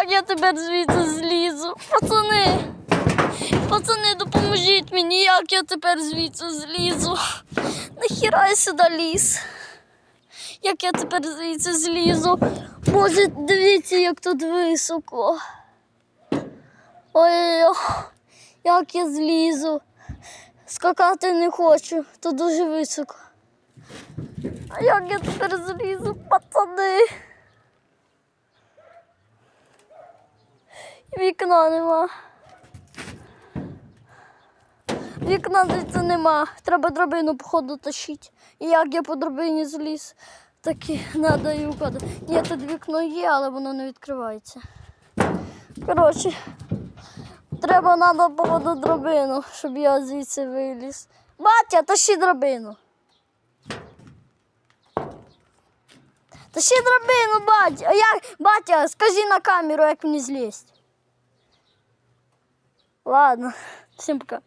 Як я тепер звідси злізу? Пацани, пацани, допоможіть мені, як я тепер звідси злізу. Нахіра я сюди ліз. Як я тепер звідси злізу. Боже, дивіться, як тут високо. Ой, як я злізу. Скакати не хочу, то дуже високо. А як я тепер злізу, пацани? Вікна нема. Вікна звідси нема. Треба драбину, походу, тащити. І як я по драбині зліз, так і треба і уходити. Ні, тут вікно є, але воно не відкривається. Коротше, треба треба походу драбину, щоб я звідси виліз. Батя, тащи драбину. Тащи драбину, батя. Як, батя, скажи на камеру, як мені злізти. Ладно, всем пока.